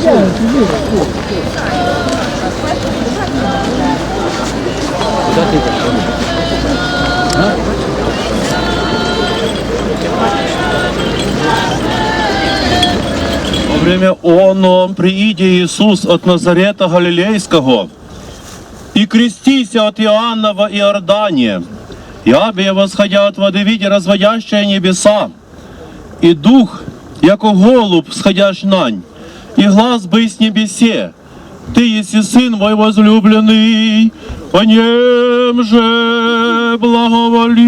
Yeah, it's good. время оно прииде Иисус от Назарета Галилейского и крестися от Иоаннова и Иордания, и абе восходя от воды видя разводящие небеса, и дух, яко голуб, сходящ нань, и глаз бы с небесе, ты еси сын мой возлюбленный, о нем же благоволи.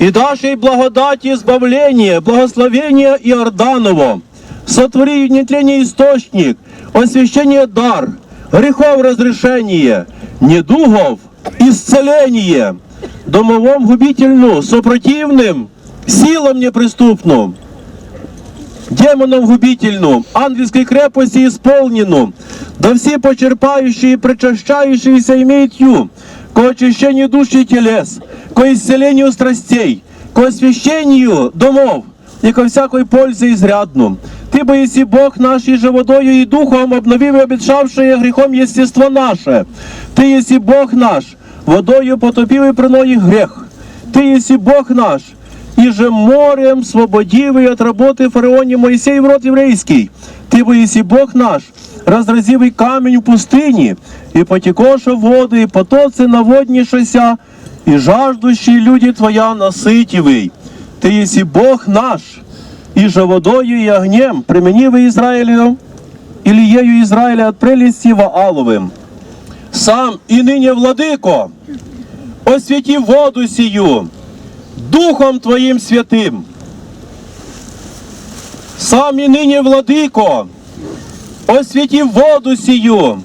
И дашь ей благодать и избавление, благословение Иорданово. Сотвори нетление источник, освящение дар, грехов разрешение, недугов исцеление, домовом губительну, сопротивным, силам неприступну, демонам губительну, ангельской крепости исполнену, да все почерпающие и причащающиеся имеют ю, ко очищению души телес, ко исцелению страстей, ко освящению домов и ко всякой пользе изрядну. Ты бы еси Бог наш, и же водою и духом обновив и обетшавшее грехом естество наше. Ты еси Бог наш, водою потопив и приной грех. Ты еси Бог наш, и же морем свободивый от работы фараоне Моисей в род еврейский. Ты бы еси Бог наш, разразивый камень в пустыне, и потекоша воды, и потоцы наводнишися, и жаждущие люди твоя насытивый. Ты еси Бог наш, и же водою и огнем применивый Израилю, или ею Израиля от прелести Вааловым. Сам и ныне, владыко, освети воду сию, Духом Твоим святым. Сам и ныне, владыко, освети воду сию,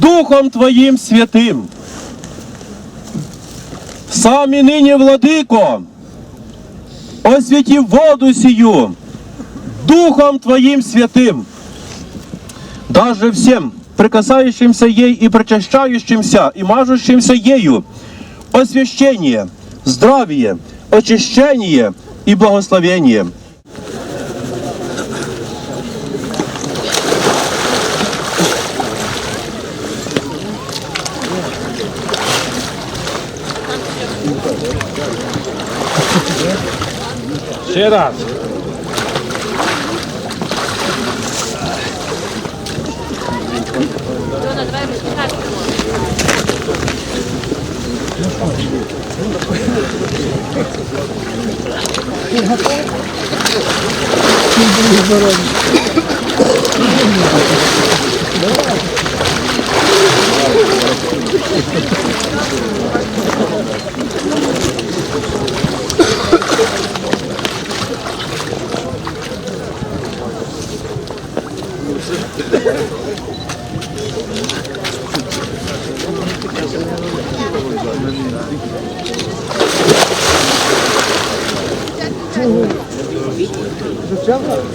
Духом Твоим святым. Сам и ныне, владыко, освети воду сию, Духом Твоим святым. Даже всем, прикасающимся ей и причащающимся и мажущимся ею, освящение, здравие, очищение и благословение. Ще раз.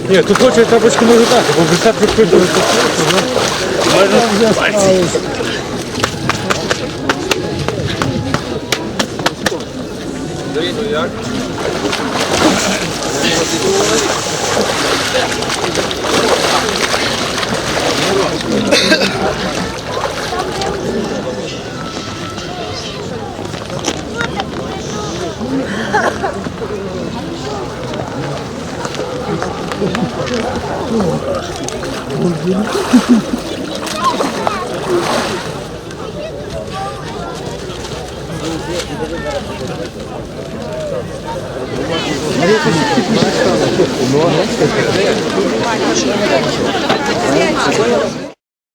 Ні, тут хоче трапочку може так, бо без так підпитувати. Можна пальці. Дивіться, як? Ну,